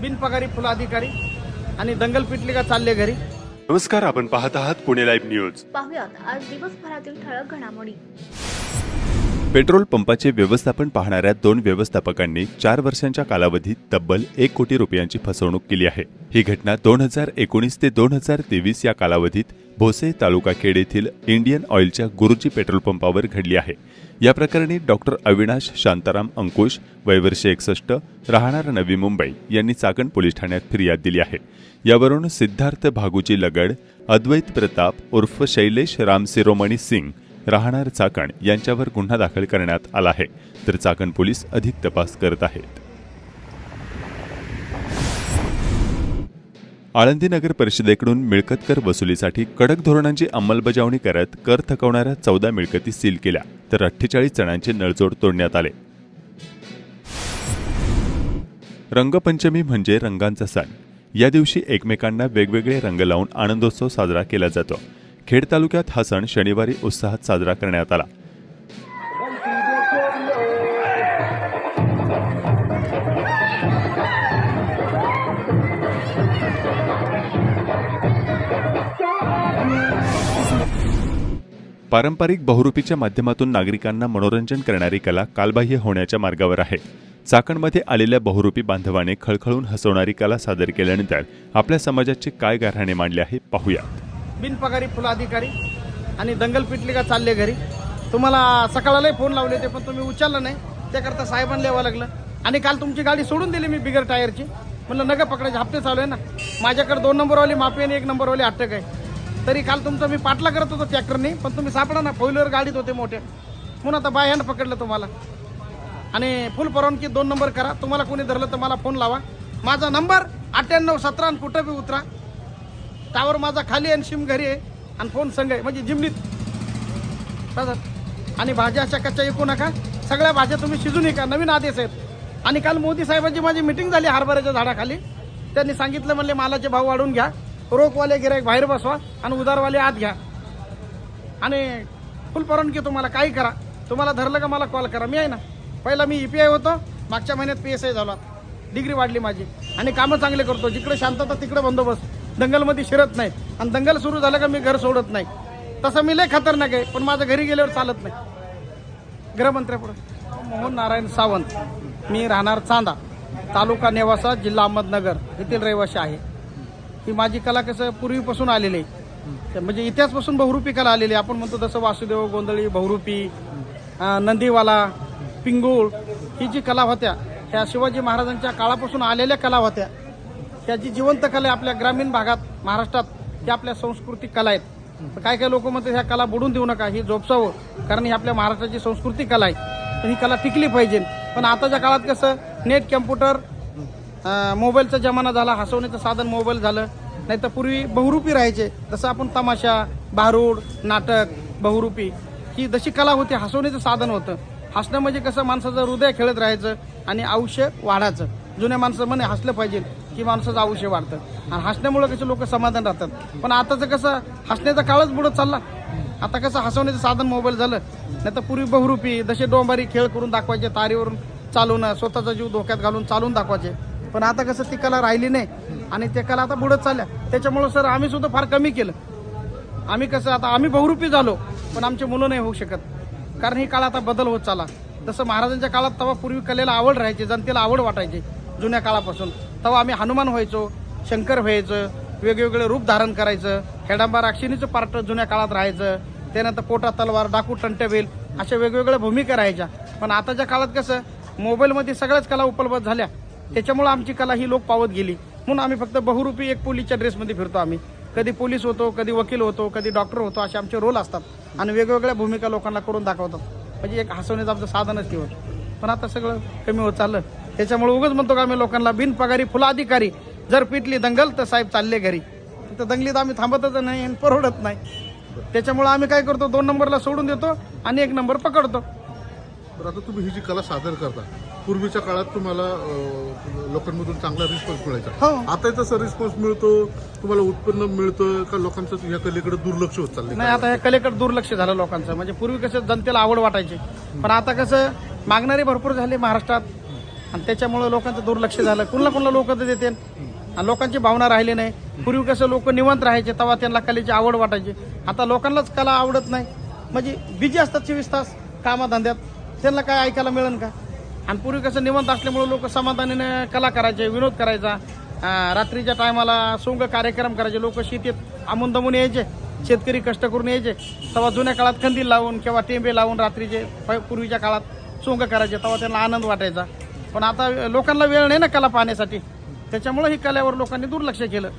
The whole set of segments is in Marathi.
बिनपगारी फुल अधिकारी आणि दंगल पिटली का चालले घरी. नमस्कार आपण पाहत आहात पुणे लाईव्ह न्यूज. पाहुयात आज दिवसभरातील ठळक घडामोडी. पेट्रोल पंपाचे व्यवस्थापन पाहणाऱ्या दोन व्यवस्थापकांनी चार वर्षांच्या कालावधीत तब्बल एक कोटी रुपयांची फसवणूक केली आहे. ही घटना दोन हजार एकोणीस ते दोन हजार तेवीस या कालावधीत भोसे तालुका खेड येथील इंडियन ऑइलच्या गुरुजी पेट्रोल पंपावर घडली आहे. या प्रकरणी डॉक्टर अविनाश शांताराम अंकुश वयवर्षे एकसष्ट राहणार नवी मुंबई यांनी चाकण पोलीस ठाण्यात फिर्याद दिली आहे. यावरून सिद्धार्थ भागुजी लगड अद्वैत प्रताप उर्फ शैलेश रामसिरोमणी सिंग राहणार चाकण यांच्यावर गुन्हा दाखल करण्यात आला आहे. तर चाकण पोलीस अधिक तपास करत आहेत. आळंदी नगर परिषदेकडून मिळकत कर वसुलीसाठी कडक धोरणांची अंमलबजावणी करत कर थकवणाऱ्या चौदा मिळकती सील केल्या तर अठ्ठेचाळीस जणांचे नळजोड तोडण्यात आले. रंगपंचमी म्हणजे रंगांचा सण. या दिवशी एकमेकांना वेगवेगळे रंग लावून आनंदोत्सव साजरा केला जातो. खेड तालुक्यात हा सण शनिवारी उत्साहात साजरा करण्यात आला. पारंपरिक बहुरूपीच्या माध्यमातून नागरिकांना मनोरंजन करणारी कला कालबाह्य होण्याच्या मार्गावर आहे. चाकणमध्ये आलेल्या बहुरूपी बांधवाने खळखळून हसवणारी कला सादर केल्यानंतर आपल्या समाजाचे काय गारहाणे मांडले आहे पाहूया बिनपगारी फुलाधिकारी आणि दंगल पिटली का चालले घरी. तुम्हाला सकाळलाही फोन लावले होते पण तुम्ही उचललं नाही. त्याकरता साहेबांना लिहावं लागलं. आणि काल तुमची गाडी सोडून दिली मी बिगर टायरची. म्हणलं नका पकडायचे हप्ते चालू आहे ना. माझ्याकडे दोन नंबरवाली माफी आणि एक नंबरवाली अटक आहे. तरी काल तुमचा मी पाठला करत होतो ट्रॅक्टरने पण तुम्ही सापडा ना फोर व्हीलर गाडीत होते मोठ्या म्हणून आता बाय हँड पकडलं तुम्हाला. आणि फुल परवानगी दोन नंबर करा. तुम्हाला कोणी धरलं तर मला फोन लावा. माझा नंबर अठ्ठ्याण्णव सतरा कुठं बी उतरा. टावर माझा खाली आणि शिम घरी आहे आणि फोन संघ आहे. म्हणजे जिमनीत. आणि भाज्या अशा कच्च्या ऐकू नका. सगळ्या भाज्या तुम्ही शिजून ऐका. नवीन आदेश आहेत. आणि काल मोदी साहेबांची माझी मिटिंग झाली हरभऱ्याच्या झाडाखाली. त्यांनी सांगितलं म्हणले मालाचे भाव वाढवून घ्या. रोखवाले गिराईक बाहेर बसवा आणि उदारवाले आत घ्या. आणि फुल परवानगी तुम्हाला. काही करा. तुम्हाला धरलं का मला कॉल करा. मी आहे ना. पहिला मी ईपीआय होतो. मागच्या महिन्यात पी एस आय झालो. डिग्री वाढली माझी. आणि कामं चांगले करतो. जिकडे शांतता तिकडे बंदोबस्त. दंगलमध्ये शिरत नाही आणि दंगल सुरू झालं का मी घर सोडत नाही. तसं मी लय खतरनाक आहे पण माझं घरी गेल्यावर चालत नाही. गृहमंत्र्यापुढे मोहन नारायण सावंत मी राहणार चांदा तालुका नेवासा जिल्हा अहमदनगर येथील रहिवासी आहे. ही माझी कला कसं पूर्वीपासून आलेली आहे. म्हणजे इतिहासपासून बहुरूपी कला आलेली आहे. आपण म्हणतो जसं वासुदेव गोंधळी बहुरूपी नंदीवाला पिंगुळ ही जी कला होत्या ह्या शिवाजी महाराजांच्या काळापासून आलेल्या कला होत्या. त्याची जिवंत कला आहे आपल्या ग्रामीण भागात महाराष्ट्रात त्या आपल्या सांस्कृतिक कला आहेत. काय काय लोक म्हणतात ह्या कला बुडून देऊ नका ही जोपसावं कारण ही आपल्या महाराष्ट्राची सांस्कृतिक कला आहे. तर ही कला टिकली पाहिजे. पण आताच्या काळात कसं नेट कम्प्युटर मोबाईलचा जमाना झाला हसवण्याचं साधन मोबाईल झालं. नाही तर पूर्वी बहुरूपी राहायचे. जसं आपण तमाशा बारूड नाटक बहुरूपी ही जशी कला होती हसवण्याचं साधन होतं. हसणं म्हणजे कसं माणसाचं हृदय खेळत राहायचं आणि आयुष्य वाढायचं. जुन्या माणसं म्हणे हसलं पाहिजे. की माणसाचं आयुष्य वाढतं. आणि हसण्यामुळे कसे लोक समाधान राहतात. पण आताचं कसं हसण्याचा काळच बुडत चालला. आता कसं हसवण्याचं साधन मोबाईल झालं. नाही तर पूर्वी बहुरूपी जसे डोंबारी खेळ करून दाखवायचे तारीवरून चालवणं स्वतःचा जीव धोक्यात घालून चालवून दाखवायचे. पण आता कसं ती कला राहिली नाही. आणि त्या कला आता बुडत चालल्या. त्याच्यामुळं सर आम्ही सुद्धा फार कमी केलं. आम्ही कसं आता आम्ही बहुरूपी झालो पण आमचे मुलं नाही होऊ शकत. कारण ही काळ आता बदल होत चाला जसं महाराजांच्या काळात तेव्हा पूर्वी कलेला आवड राहायची जनतेला आवड वाटायची जुन्या काळापासून. तेव्हा आम्ही हनुमान व्हायचो शंकर व्हायचं वेगवेगळे रूप धारण करायचं हेडांबा राक्षिणीचं पार्ट जुन्या काळात राहायचं त्यानंतर पोटा तलवार डाकू टंटवेल अशा वेगवेगळ्या भूमिका राहायच्या. पण आताच्या काळात कसं मोबाईलमध्ये सगळ्याच कला उपलब्ध झाल्या. त्याच्यामुळं आमची कला ही लोक पावत गेली. म्हणून आम्ही फक्त बहुरूपी एक पोलीसच्या ड्रेसमध्ये फिरतो आम्ही. कधी पोलीस होतो कधी वकील होतो कधी डॉक्टर होतो असे आमचे रोल असतात आणि वेगवेगळ्या भूमिका लोकांना करून दाखवतात. म्हणजे एक हसवण्याचं आमचं साधनच ते होतं. पण आता सगळं कमी होत चाललं. त्याच्यामुळे उगाच म्हणतो का आम्ही लोकांना बिनपगारी फुला अधिकारी जर पिटली दंगल तर साहेब चालले घरी. तर दंगलीत आम्ही थांबतच नाही आणि परवडत नाही. त्याच्यामुळे आम्ही काय करतो दोन नंबरला सोडून देतो आणि एक नंबर पकडतो. तर आता तुम्ही ही जी कला सादर करता पूर्वीच्या काळात तुम्हाला अं, लोकांमधून चांगला रिस्पॉन्स मिळायचा. हो. आता तसा रिस्पॉन्स मिळतो तुम्हाला उत्पन्न मिळतं का लोकांचं या कलेकडे दुर्लक्ष होत चाललंय? नाही आता ह्या कलेकडे दुर्लक्ष झालं लोकांचं. म्हणजे पूर्वी कसं जनतेला आवड वाटायची. पण आता कसं मागणारे भरपूर झाले महाराष्ट्रात. आणि त्याच्यामुळं लोकांचं दुर्लक्ष झालं. कुणाला कुणाला लोक तर देते आणि लोकांची भावना राहिली नाही. पूर्वी कसं लोक निवंत राहायचे तेव्हा त्यांना कलेची आवड वाटायची. आता लोकांनाच कला आवडत नाही. म्हणजे बिजी असतात चोवीस तास कामाधंद्यात. त्यांना काय ऐकायला मिळेल का? आणि पूर्वी कसं निवंत असल्यामुळे लोक समाधानाने कला करायचे विनोद करायचा. रात्रीच्या टायमाला सोंग कार्यक्रम करायचे. लोक शेतीत आमून दमून यायचे. शेतकरी कष्ट करून यायचे. तेव्हा जुन्या काळात खंदील लावून किंवा टेंबे लावून रात्रीचे प- पूर्वीच्या काळात सोंग करायचे. तेव्हा त्यांना आनंद वाटायचा. पण आता लोकांना वेळ नाही ना कला पाहण्यासाठी. त्याच्यामुळे ही कलेवर लोकांनी दुर्लक्ष केलं.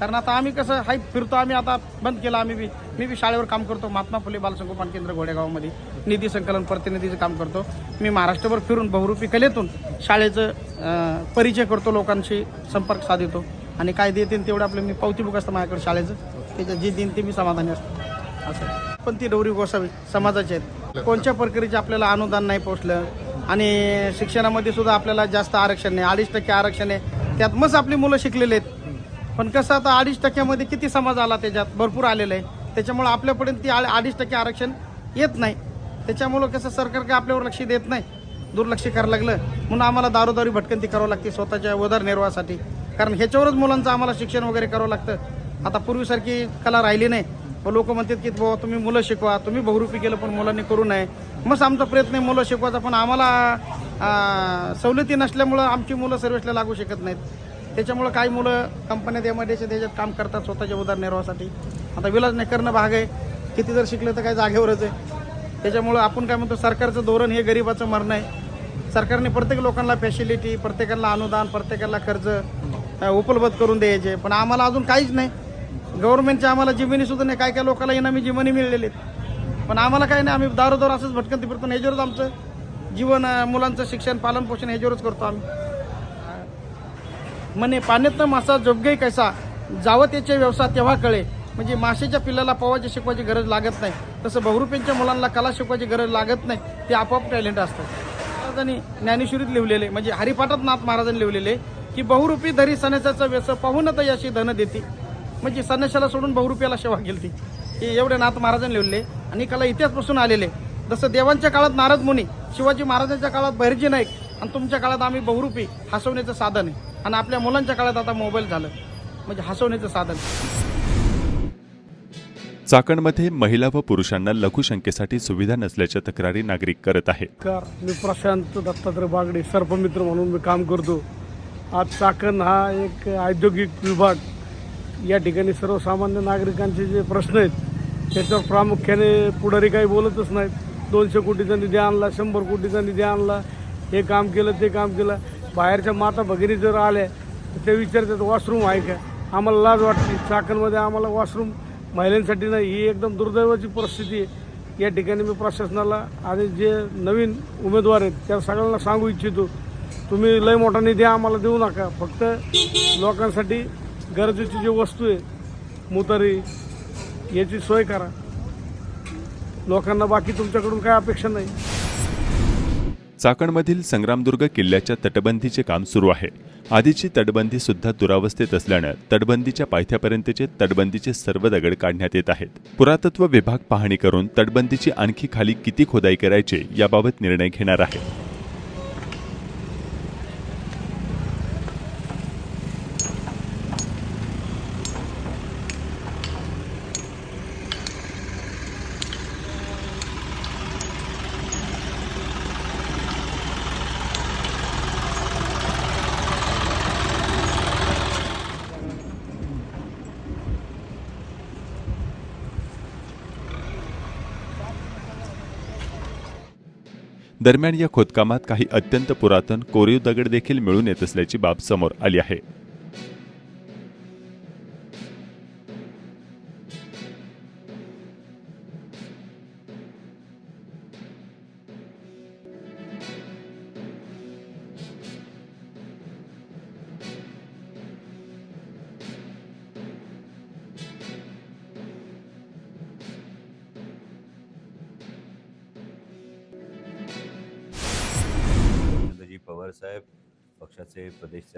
कारण आता आम्ही कसं हाय फिरतो आम्ही आता बंद केलं आम्ही बी. मी बी शाळेवर काम करतो. महात्मा फुले बालसंगोपन केंद्र घोडेगावमध्ये. निधी संकलन प्रतिनिधीचं काम करतो. मी महाराष्ट्रभर फिरून बहुरूपी कलेतून शाळेचं परिचय करतो लोकांशी संपर्क साधतो. आणि काय देतील तेवढं आपलं मी पावती बुक असतं माझ्याकडे शाळेचं. त्याच्या जे देईन ते मी समाधानी असतो. असं. पण ती डवरी गोसावी समाजाचे आहेत. कोणत्या प्रकारेचे आपल्याला अनुदान नाही पोचलं आणि शिक्षणामध्ये सुद्धा आपल्याला जास्त आरक्षण नाही. अडीच टक्के आरक्षण आहे. त्यात मस्त आपली मुलं शिकलेले आहेत. पण कसं आता अडीच टक्क्यामध्ये किती समाज आला त्याच्यात? भरपूर आलेलं आहे. त्याच्यामुळं आपल्यापर्यंत ती आ- अडीच टक्के आरक्षण येत नाही. त्याच्यामुळं कसं सरकार काय आपल्यावर लक्ष देत नाही. दुर्लक्ष करायला लागलं. म्हणून आम्हाला दारोदारी भटकंती करावं लागते स्वतःच्या उदरनिर्वाहासाठी कारण ह्याच्यावरच मुलांचं आम्हाला शिक्षण वगैरे करावं लागतं. आता पूर्वीसारखी कला राहिली नाही. लोक म्हणतात की बाबा तुम्ही मुलं शिकवा. तुम्ही बहुरूपी केलं पण मुलांनी करू नये. मग आमचा प्रयत्न आहे मुलं शिकवायचा पण आम्हाला सवलती नसल्यामुळं आमची मुलं सर्व्हिसला लागू शकत नाहीत. त्याच्यामुळं काही मुलं कंपन्यात एमआयडीच्या त्याच्यात काम करतात स्वतःच्या उदरनिर्वाहासाठी. आता विलाज नाही करणं भाग आहे. किती जर शिकलं तर काय जागेवरच आहे. त्याच्यामुळं आपण काय म्हणतो सरकारचं धोरण हे गरिबाचं मरणं आहे. सरकारने प्रत्येक लोकांना फॅसिलिटी प्रत्येकाला अनुदान प्रत्येकाला कर्ज उपलब्ध करून द्यायचे. पण आम्हाला अजून काहीच नाही. गव्हर्नमेंटच्या आम्हाला जिमिनी सुद्धा नाही. काय काय लोकांना इनामी जिमनी मिळलेले आहेत. पण आम्हाला काय नाही. आम्ही दारोदार असंच भटकंती फिरतो ह्याच्यावरच आमचं जीवन मुलांचं शिक्षण पालन पोषण ह्याच्यावरच करतो आम्ही. म्हणे पाण्यातनं मासा जोगई कैसा? जावं त्याचे व्यवसाय तेव्हा कळे. म्हणजे माशाच्या पिल्लाला पवायची शिकवायची गरज लागत नाही. तसं बहुरूपींच्या मुलांना कला शिकवायची गरज लागत नाही. ते आपोआप टॅलेंट असतं. महाराजांनी ज्ञानेश्वरीत लिहिलेले म्हणजे हरिपाठात नाथ महाराजांनी लिहिलेले की बहुरूपी धरी सणसाचं व्यस पाहून तर यशी धन देते. म्हणजे सन्याशाला सोडून बहुरूपियाला सेवा केली हे एवढे नाथ महाराजांनी लिहिलेले. आणि कला इतिहासपासून आलेले. जसं देवांच्या काळात नारद मुनी शिवाजी महाराजांच्या काळात भैरजी नाईक आणि तुमच्या काळात आम्ही बहुरूपी हसवण्याचं साधन आहे. आणि आपल्या मुलांच्या काळात आता मोबाईल झालं. म्हणजे हसवण्याचं साधन. चाकणमध्ये महिला व पुरुषांना लघुशंकेसाठी सुविधा नसल्याच्या तक्रारी नागरिक करत आहेत. मी प्रशांत दत्तात्रय बागडे सर्पमित्र म्हणून मी काम करतो. आज चाकण हा एक औद्योगिक विभाग या ठिकाणी सर्वसामान्य नागरिकांचे जे प्रश्न आहेत त्याच्यावर प्रामुख्याने पुढारी काही बोलतच नाहीत. दोनशे कोटीचा निधी आणला शंभर कोटीचा निधी आणला हे काम केलं ते काम केलं. बाहेरच्या माता भगिनी जर आल्या तर ते विचारतात वॉशरूम आहे का? आम्हाला लाज वाटते. चाकणमध्ये आम्हाला वॉशरूम महिलांसाठी नाही ही एकदम दुर्दैवाची परिस्थिती आहे. या ठिकाणी मी प्रशासनाला आणि जे नवीन उमेदवार आहेत त्या सगळ्यांना सांगू इच्छितो तुम्ही लय मोठा निधी आम्हाला देऊ नका. फक्त लोकांसाठी गरजेची जी वस्तू आहे मुतारी याची सोय करा. लोकांना बाकी तुमच्याकडून काय अपेक्षा नाही. चाकणमधील संग्रामदुर्ग किल्ल्याच्या तटबंदीचे काम सुरू आहे. आधीची तटबंदी सुद्धा दुरावस्थेत असल्यानं तटबंदीच्या पायथ्यापर्यंतचे तटबंदीचे सर्व दगड काढण्यात येत आहेत. पुरातत्व विभाग पाहणी करून तटबंदीची आणखी खाली किती खोदाई करायचे याबाबत निर्णय घेणार आहे. दरम्यान या खोदकामात काही अत्यंत पुरातन कोरीव दगड देखील मिळून येत असल्याची बाब समोर आली आहे.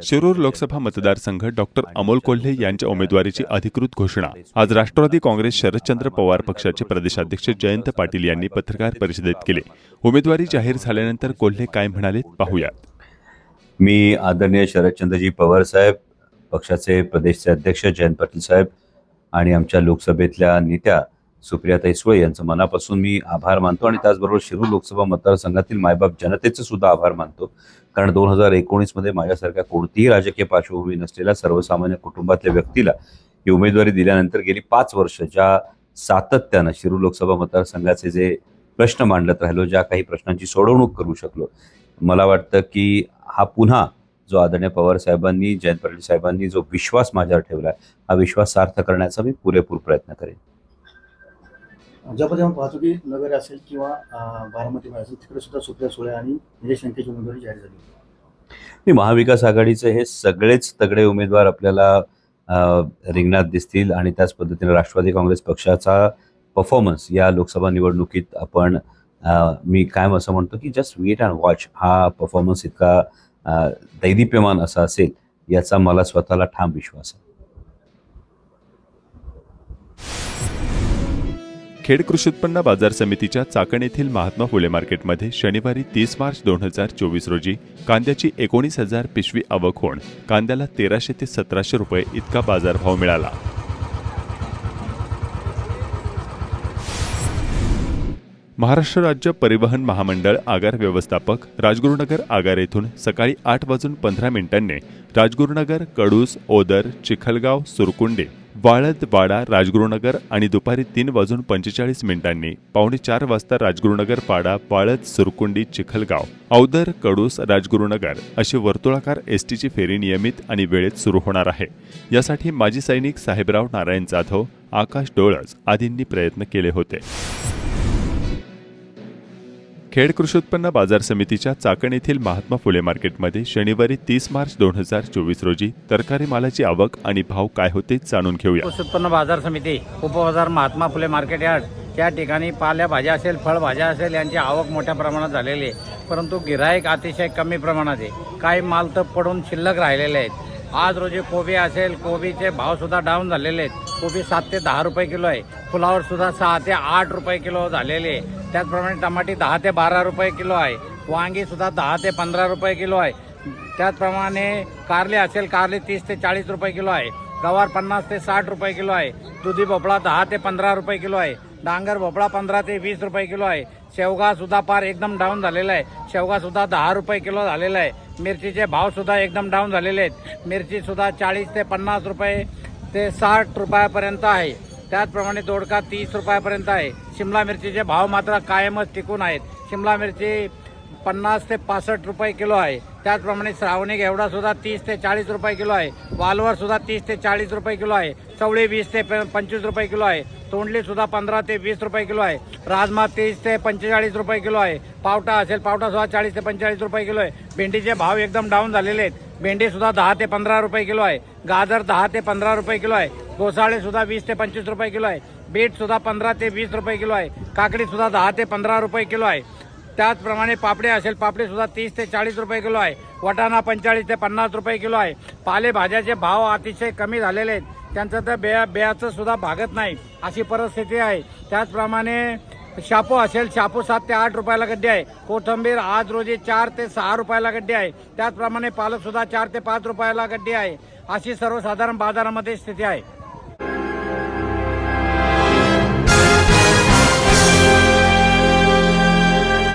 शिरूर लोकसभा मतदारसंघ डॉक्टर अमोल कोल्हे यांच्या उमेदवारीची अधिकृत घोषणा. आज राष्ट्रवादी काँग्रेस शरदचंद्र पवार पक्षाचे प्रदेशाध्यक्ष जयंत पाटील यांनी पत्रकार परिषदेत केली. उमेदवारी जाहीर झाल्यानंतर कोल्हे काय म्हणाले पाहूयात. मी आदरणीय शरदचंद्रजी पवार साहेब पक्षाचे प्रदेशचे अध्यक्ष जयंत पाटील साहेब आणि आमच्या लोकसभेतल्या नेत्या सुप्रियाताई सुळे यांचं मनापासून मी आभार मानतो आणि त्याचबरोबर शिरूर लोकसभा मतदारसंघातील मायबाप जनतेचं सुद्धा आभार मानतो. कारण दोन हजार एकोणीसमध्ये माझ्यासारख्या कोणतीही राजकीय पार्श्वभूमी नसलेल्या सर्वसामान्य कुटुंबातल्या व्यक्तीला ही उमेदवारी दिल्यानंतर गेली पाच वर्ष ज्या सातत्यानं शिरूर लोकसभा मतदारसंघाचे जे प्रश्न मांडत राहिलो ज्या काही प्रश्नांची सोडवणूक करू शकलो मला वाटतं की हा पुन्हा जो आदरणीय पवार साहेबांनी जयंत पाटील साहेबांनी जो विश्वास माझ्यावर ठेवला हा विश्वास सार्थ करण्याचा मी पुरेपूर प्रयत्न करेन. ज्या पद्धतीने आपण पाहतो की नगर असेल किंवा बारामतीमध्ये असेल तिकडे सुद्धा सुप्रिया सुळे आणि निलेश शंकेची उमेदवारी जाहीर झाली आणि महाविकास आघाडीचे हे सगळेच तगडे उमेदवार आपल्याला रिंगणात दिसतील आणि त्याच पद्धतीने राष्ट्रवादी काँग्रेस पक्षाचा परफॉर्मन्स या लोकसभा निवडणुकीत आपण मी कायम असं म्हणतो की जस्ट वेट अँड वॉच हा परफॉर्मन्स इतका अ, दैदिप्यमान असा असेल याचा मला स्वतःला ठाम विश्वास आहे. खेड कृषी उत्पन्न बाजार समितीच्या चाकण येथील महात्मा फुले मार्केटमध्ये शनिवारी तीस मार्च दोन हजार चोवीस रोजी कांद्याची एकोणीस हजार पिशवी आवक होऊन कांद्याला तेराशे ते सतराशे रुपये इतका बाजारभाव मिळाला. महाराष्ट्र राज्य परिवहन महामंडळ आगार व्यवस्थापक राजगुरुनगर आगार येथून सकाळी आठ वाजून पंधरा मिनिटांनी राजगुरुनगर कडूस ओदर चिखलगाव सुरकुंडे वाळद वाडा राजगुरुनगर आणि दुपारी तीन वाजून पंचेचाळीस मिनिटांनी पावणे चार वाजता राजगुरुनगर पाडा वाळद सुरकुंडी चिखलगाव औदर कडूस राजगुरुनगर अशी वर्तुळाकार एस टीची फेरी नियमित आणि वेळेत सुरू होणार आहे. यासाठी माजी सैनिक साहेबराव नारायण जाधव आकाश डोळस आदींनी प्रयत्न केले होते. खेड कृषी उत्पन्न बाजार समितीच्या चाकण येथील महात्मा फुले मार्केटमध्ये शनिवारी तीस मार्च दोन हजार चोवीस रोजी तरकारी मालाची आवक आणि भाव काय होते जाणून घेऊया. कृषी उत्पन्न बाजार समिती उपबाजार महात्मा फुले मार्केट यार्ड या ठिकाणी पालेभाज्या असेल फळभाज्या असेल यांची आवक मोठ्या प्रमाणात झालेली आहे. परंतु गिराईक अतिशय कमी प्रमाणात आहे. काही माल तर पडून शिल्लक राहिलेले आहेत. आज रोजी कोबी असेल कोबीचे भाव सुद्धा डाऊन झालेले आहेत. कोबी सात ते दहा रुपये किलो आहे. फुलावर सुद्धा सहा ते आठ रुपये किलो झालेले आहे. त्याचप्रमाणे टमाटी दहा ते बारा रुपये किलो आहे. वांगी सुद्धा दहा ते पंधरा रुपये किलो आहे. त्याचप्रमाणे कारले असेल कारले तीस ते चाळीस रुपये किलो आहे. गवार पन्नास ते साठ रुपये किलो आहे. दुधी भोपळा दहा ते पंधरा रुपये किलो आहे. डांगर भोपळा पंधरा ते वीस रुपये किलो आहे. शेवगासुद्धा पार एकदम डाऊन झालेला आहे. शेवगासुद्धा दहा रुपये किलो झालेला आहे. मिरचीचे भावसुद्धा एकदम डाऊन झालेले आहेत. मिरचीसुद्धा चाळीस ते पन्नास रुपये ते साठ रुपयापर्यंत आहे. त्याचप्रमाणे दोडका तीस रुपयापर्यंत आहे. शिमला मिरचीचे भाव मात्र कायमच टिकून आहेत. शिमला मिरची पन्नास ते पासष्ट रुपये किलो आहे त्याचप्रमाणे श्रावणी घेवडा सुद्धा तीस ते चाळीस रुपये किलो आहे वालवर सुद्धा तीस ते चाळीस रुपये किलो आहे चवळी वीस ते प- पंचवीस रुपये किलो आहे तोंडली सुद्धा पंधरा ते वीस रुपये किलो आहे राजमा तीस ते पंचेचाळीस रुपये किलो आहे पावटा असेल पावटा सुद्धा चाळीस ते पंचेचाळीस रुपये किलो आहे भेंडीचे भाव एकदम डाऊन झालेले आहेत भेंडी सुद्धा दहा ते पंधरा रुपये किलो आहे गाजर दहा ते पंधरा रुपये किलो आहे घोसाळे सुद्धा वीस ते पंचवीस रुपये किलो आहे बीट सुद्धा पंधरा ते वीस रुपये किलो आहे काकडी सुद्धा दहा ते पंधरा रुपये किलो आहे त्याचप्रमाणे पापडी असेल पापडी सुद्धा तीस ते चाळीस रुपये किलो आहे. वटाणा पंचेचाळीस ते पन्नास रुपये किलो आहे. पालेभाज्याचे भाव अतिशय कमी झालेले आहेत. त्यांचं तर बेया बेयाचं सुद्धा भागत नाही अशी परिस्थिती आहे. त्याचप्रमाणे शापू असेल शापू सात ते आठ रुपयाला गड्डी आहे. कोथंबीर आज रोजी चार ते सहा रुपयाला गड्डी आहे. त्याचप्रमाणे पालक सुद्धा चार ते पाच रुपयाला गड्डी आहे. अशी सर्वसाधारण बाजारामध्ये स्थिती आहे.